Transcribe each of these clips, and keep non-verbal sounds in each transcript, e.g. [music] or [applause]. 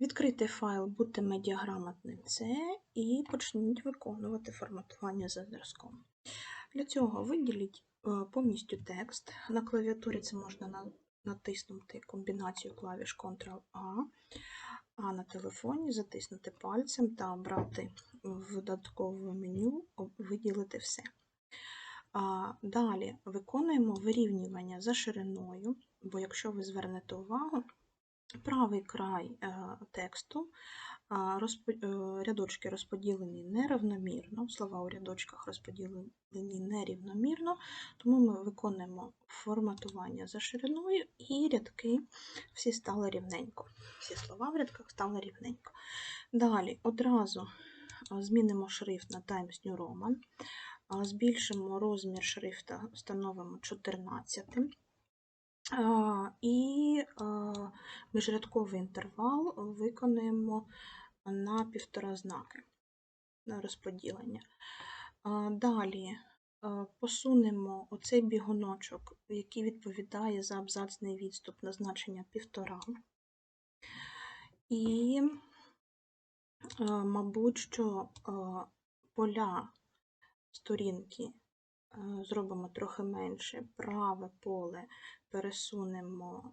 Відкрийте файл «Будьте медіаграмотним С» і почніть виконувати форматування за зразком. Для цього виділіть е, повністю текст. На клавіатурі це можна натиснути комбінацію клавіш Ctrl-A, а на телефоні затиснути пальцем та обрати в додатковому меню виділити все. Далі виконуємо вирівнювання за шириною, бо якщо ви звернете увагу, правий край е, тексту е, рядочки розподілені нерівномірно, слова у рядочках розподілені нерівномірно, тому ми виконуємо форматування за шириною і рядки всі стали рівненько. Всі слова в рядках стали рівненько. Далі одразу змінимо шрифт на Times New Roman, збільшимо розмір шрифта, встановимо 14. І а, міжрядковий інтервал виконуємо на півтора знаки на розподілення. Далі посунемо оцей бігуночок, який відповідає за абзацний відступ на значення півтора. І, мабуть, що поля сторінки е, зробимо трохи менше, праве поле пересунемо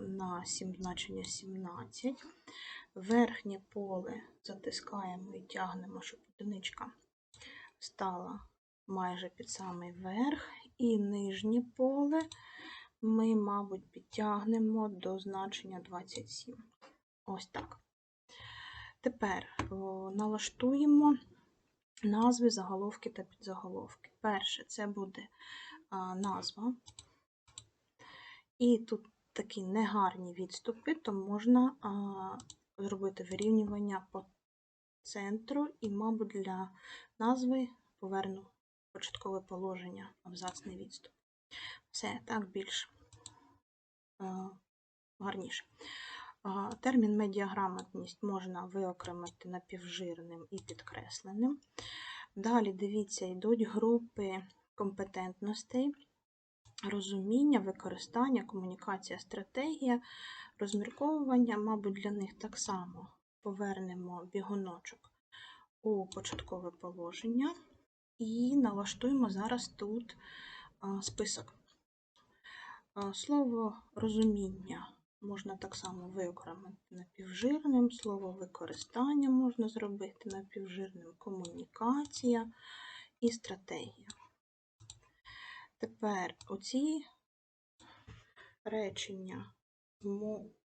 на 7, значення 17, верхнє поле затискаємо і тягнемо, щоб одиничка стала майже під самий верх, і нижнє поле ми, мабуть, підтягнемо до значення 27. Ось так. Тепер налаштуємо назви, заголовки та підзаголовки. Перше це буде а, назва. І тут такі негарні відступи, то можна а, зробити вирівнювання по центру і, мабуть, для назви поверну початкове положення, абзацний відступ. Все, так більш а, гарніше. Термін медіаграмотність можна виокремити напівжирним і підкресленим. Далі, дивіться, йдуть групи компетентностей, розуміння, використання, комунікація, стратегія, розмірковування, мабуть, для них так само повернемо бігуночок у початкове положення і налаштуємо зараз тут список. Слово розуміння можна так само виокремити напівжирним, слово використання можна зробити напівжирним, комунікація і стратегія. Тепер оці речення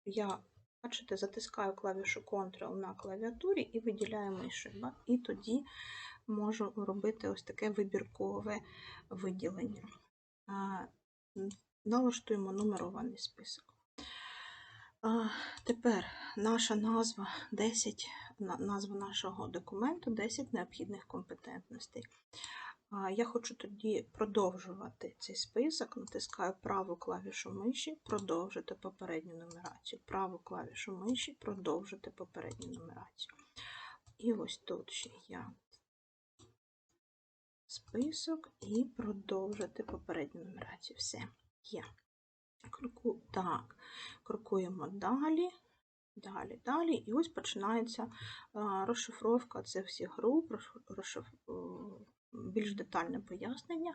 я, бачите, затискаю клавішу Ctrl на клавіатурі і виділяю мишою. І тоді можу робити ось таке вибіркове виділення. Налаштуємо нумерований список. А, Тепер наша назва 10, назва нашого документу 10 необхідних компетентностей. Я хочу тоді продовжувати цей список, натискаю праву клавішу миші, продовжити попередню нумерацію, праву клавішу миші, продовжити попередню нумерацію. І ось тут ще я список і продовжити попередню нумерацію. Все, є. Кроку, так, крокуємо далі, далі, далі. І ось починається розшифровка цих всіх груп, розшиф- більш детальне пояснення,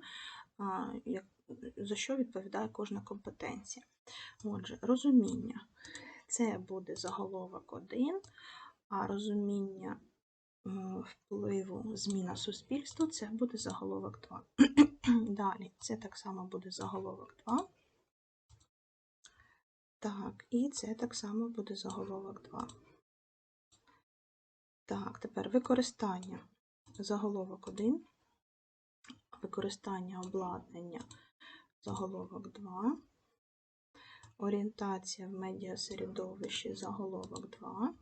за що відповідає кожна компетенція. Отже, розуміння це буде заголовок 1, а розуміння впливу зміна суспільству це буде заголовок 2. [clears throat] Далі, це так само буде заголовок 2. Так, і це так само буде заголовок 2. Так, тепер використання. Заголовок 1, використання обладнання, заголовок 2, орієнтація в медіасередовищі, заголовок 2,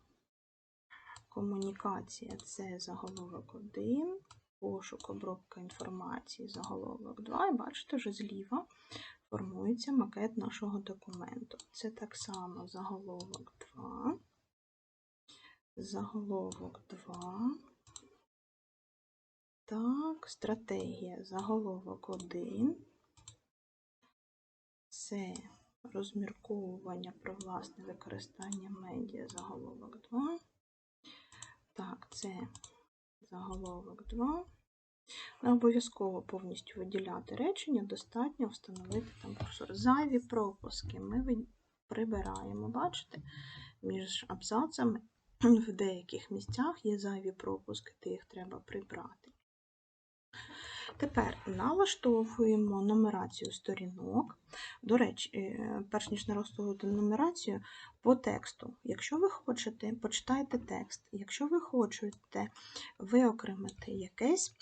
комунікація це заголовок 1, пошук, обробка інформації, заголовок 2. І бачите, вже зліва формується макет нашого документу. Це так само заголовок 2, заголовок 2. Так, стратегія, заголовок 1. Це розмірковування про власне використання медіа заголовок 2. Так, це заголовок 2. Не обов'язково повністю виділяти речення, достатньо встановити там курсор. Зайві пропуски ми прибираємо, бачите, між абзацами в деяких місцях є зайві пропуски, то їх треба прибрати. Тепер налаштовуємо нумерацію сторінок. До речі, е, перш ніж налаштовувати нумерацію по тексту. Якщо ви хочете, почитайте текст. Якщо ви хочете виокремити якесь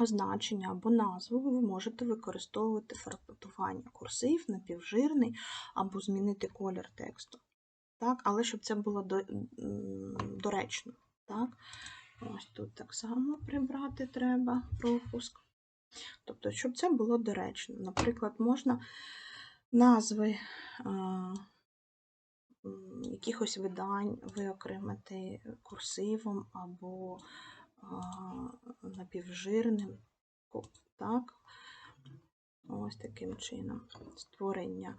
означення або назву, ви можете використовувати форматування курсив, напівжирний або змінити колір тексту. Так? Але щоб це було до, доречно. Так? Ось тут так само прибрати треба пропуск. Тобто, щоб це було доречно. Наприклад, можна назви а, якихось видань виокремити курсивом або напівжирним. Так? Ось таким чином. Створення,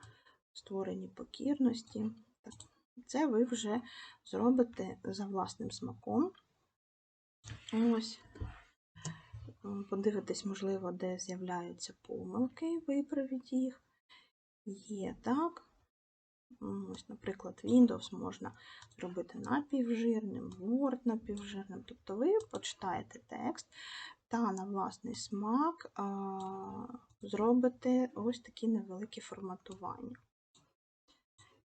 створені покірності. Так. Це ви вже зробите за власним смаком. Ось. М, Подивитись, можливо, де з'являються помилки, виправіть їх. Є так. Ось, наприклад, Windows можна зробити напівжирним, Word напівжирним. Тобто ви почитаєте текст та на власний смак зробите ось такі невеликі форматування.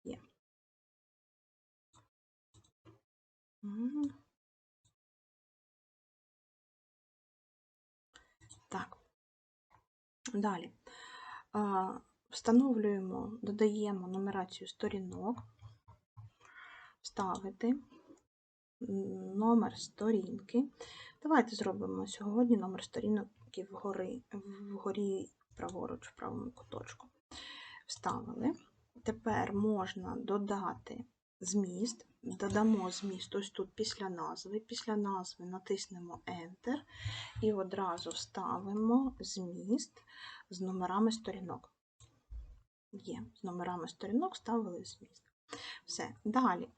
Є. Так. Далі. Встановлюємо, додаємо нумерацію сторінок, вставити номер сторінки. Давайте зробимо сьогодні номер сторінки вгори, вгорі праворуч, в правому куточку. Вставили. Тепер можна додати зміст. Додамо зміст ось тут після назви. Після назви натиснемо Enter і одразу вставимо зміст з номерами сторінок. Є, з номерами сторінок ставили зміст. Все, далі.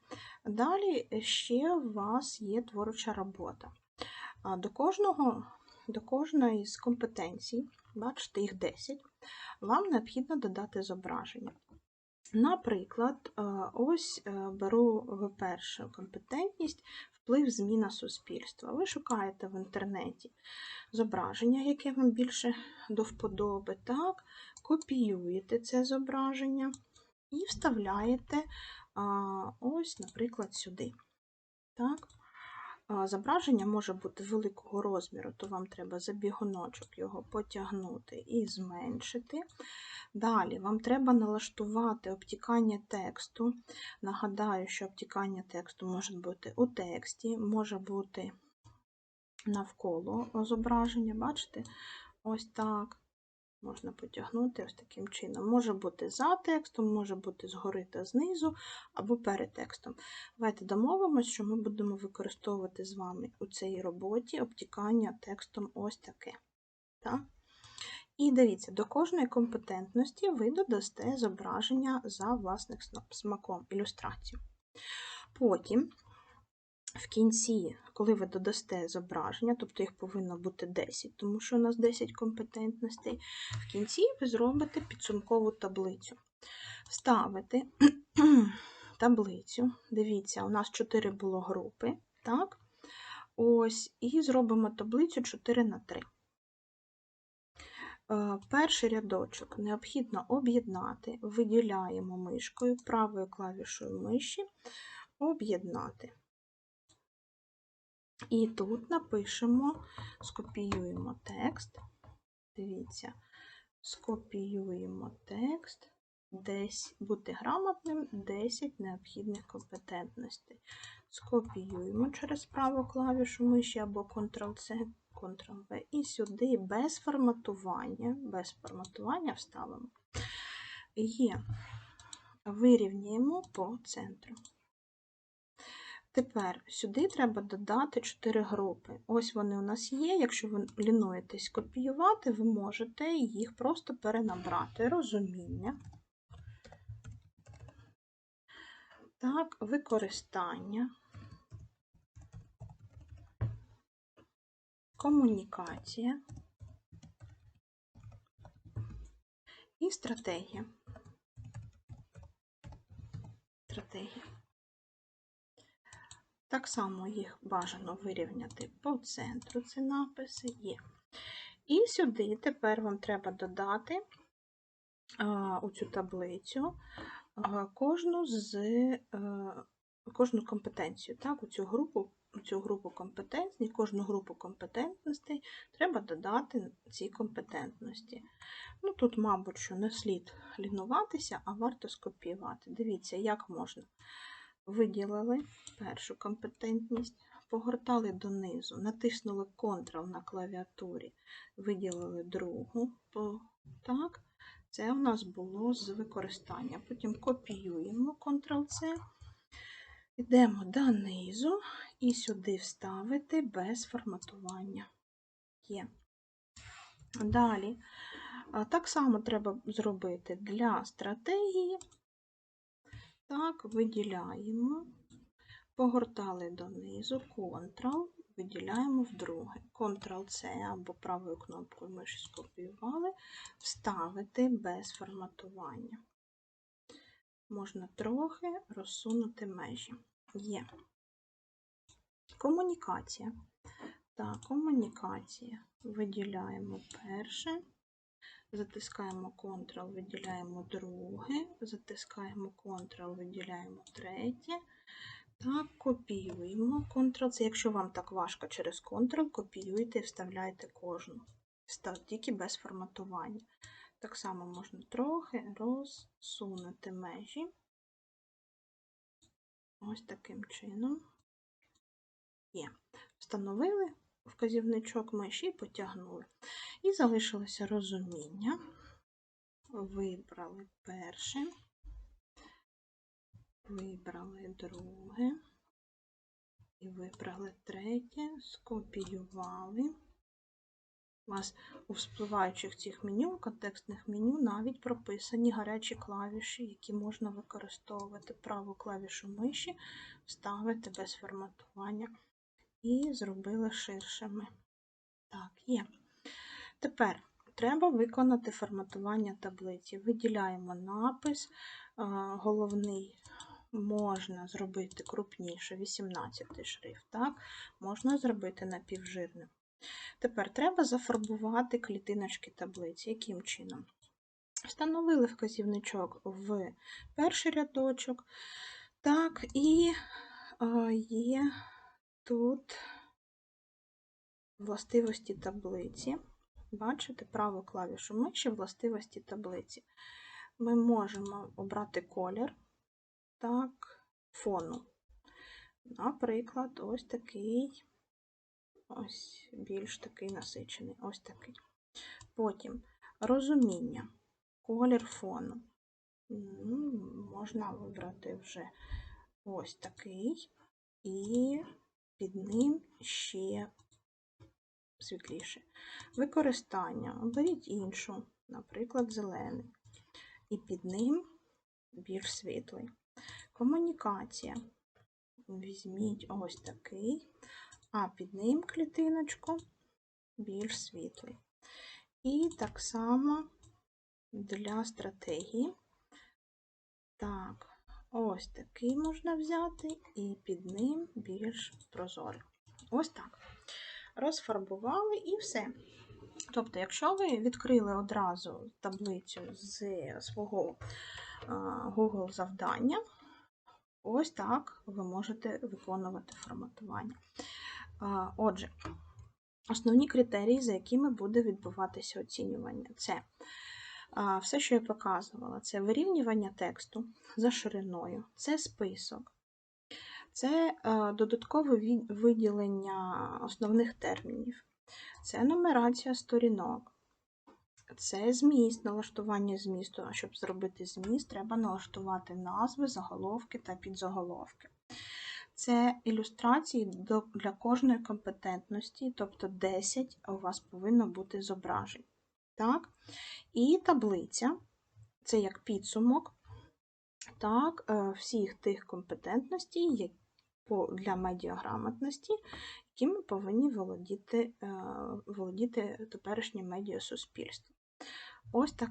Далі ще у вас є творча робота. До кожного, до кожної з компетенцій, бачите, їх 10, вам необхідно додати зображення. Наприклад, е, ось е, беру ви першу компетентність вплив зміна суспільства. Ви шукаєте в інтернеті зображення, яке вам більше до вподоби, так, копіюєте це зображення і вставляєте ось, наприклад, сюди. Так. Зображення може бути великого розміру, то вам треба за бігуночок його потягнути і зменшити. Далі вам треба налаштувати обтікання тексту. Нагадаю, що обтікання тексту може бути у тексті, може бути навколо зображення. Бачите? Ось так. Можна потягнути ось таким чином. Може бути за текстом, може бути згори та знизу, або перед текстом. Давайте домовимося, що ми будемо використовувати з вами у цій роботі обтікання текстом ось таке. Так? І дивіться, до кожної компетентності ви додасте зображення за власним смаком, ілюстрацію. Потім, в кінці, коли ви додасте зображення, тобто їх повинно бути 10, тому що у нас 10 компетентностей, в кінці ви зробите підсумкову таблицю. Ставите [clears throat] таблицю. Дивіться, у нас 4 було групи, так? Ось, і зробимо таблицю 4 на 3. Е, Перший рядочок необхідно об'єднати, виділяємо мишкою, правою клавішою миші, об'єднати. І тут напишемо, скопіюємо текст. Дивіться, скопіюємо текст, десь бути грамотним 10 необхідних компетентностей. Скопіюємо через праву клавішу миші або Ctrl-C, Ctrl-V. І сюди без форматування, без форматування вставимо. Є. Вирівнюємо по центру. Тепер сюди треба додати 4 групи. Ось вони у нас є. Якщо ви лінуєтесь копіювати, ви можете їх просто перенабрати. Розуміння. Так, використання, комунікація і стратегія. Стратегія. Так само їх бажано вирівняти по центру, ці написи є. І сюди тепер вам треба додати у цю таблицю кожну з е, кожну компетенцію. Так, у цю групу, у цю групу компетентностей, кожну групу компетентностей треба додати ці компетентності. Ну, Тут, мабуть, що не слід лінуватися, а варто скопіювати. Дивіться, як можна. Виділили першу компетентність, погортали донизу, натиснули Ctrl на клавіатурі, виділили другу. Так, Це у нас було з використання. Потім копіюємо Ctrl-C, йдемо донизу і сюди вставити без форматування. Є. Далі, так само треба зробити для стратегії. Так, виділяємо, погортали донизу, Ctrl, виділяємо в друге. Ctrl-C або правою кнопкою миші скопіювали, вставити без форматування. Можна трохи розсунути межі. Є. Комунікація. Так, комунікація. Виділяємо перше. Затискаємо Ctrl, виділяємо друге, затискаємо Ctrl, виділяємо третє. Так, копіюємо Ctrl. Це якщо вам так важко через Ctrl, копіюйте і вставляйте кожну. Тільки без форматування. Так само можна трохи розсунути межі. Ось таким чином. Є. Встановили вказівничок миші потягнули. І залишилося розуміння. Вибрали перше, вибрали друге і вибрали третє, скопіювали. У вас у вспливаючих цих меню, контекстних меню, навіть прописані гарячі клавіші, які можна використовувати праву клавішу миші, вставити без форматування і зробили ширшими. Так, є. Тепер треба виконати форматування таблиці. Виділяємо напис, головний можна зробити крупніше, 18 шрифт, так? можна зробити напівжирним. Тепер треба зафарбувати клітиночки таблиці. Яким чином? Встановили вказівничок в перший рядочок, так, і є тут властивості таблиці. Бачите, праву клавішу миші властивості таблиці. Ми можемо обрати колір так, фону. Наприклад, ось такий, ось більш такий насичений, ось такий. Потім розуміння, колір фону. Можна вибрати вже ось такий, і під ним ще світліше. Використання. Оберіть іншу, наприклад, зелений. І під ним більш світлий. Комунікація. Візьміть ось такий, а під ним клітиночку більш світлий. І так само для стратегії. Так, ось такий можна взяти, і під ним більш прозорий. Ось так розфарбували і все. Тобто, якщо ви відкрили одразу таблицю з свого Google завдання, ось так ви можете виконувати форматування. Отже, основні критерії, за якими буде відбуватися оцінювання, це все, що я показувала, це вирівнювання тексту за шириною, це список, це е, додаткове виділення основних термінів, це нумерація сторінок, це зміст, налаштування змісту. А щоб зробити зміст, треба налаштувати назви, заголовки та підзаголовки. Це ілюстрації для кожної компетентності, тобто 10 у вас повинно бути зображень. Так? І таблиця це як підсумок так, е, всіх тих компетентностей для медіаграмотності, якими повинні володіти, е, володіти теперішнє медіасуспільство. Ось так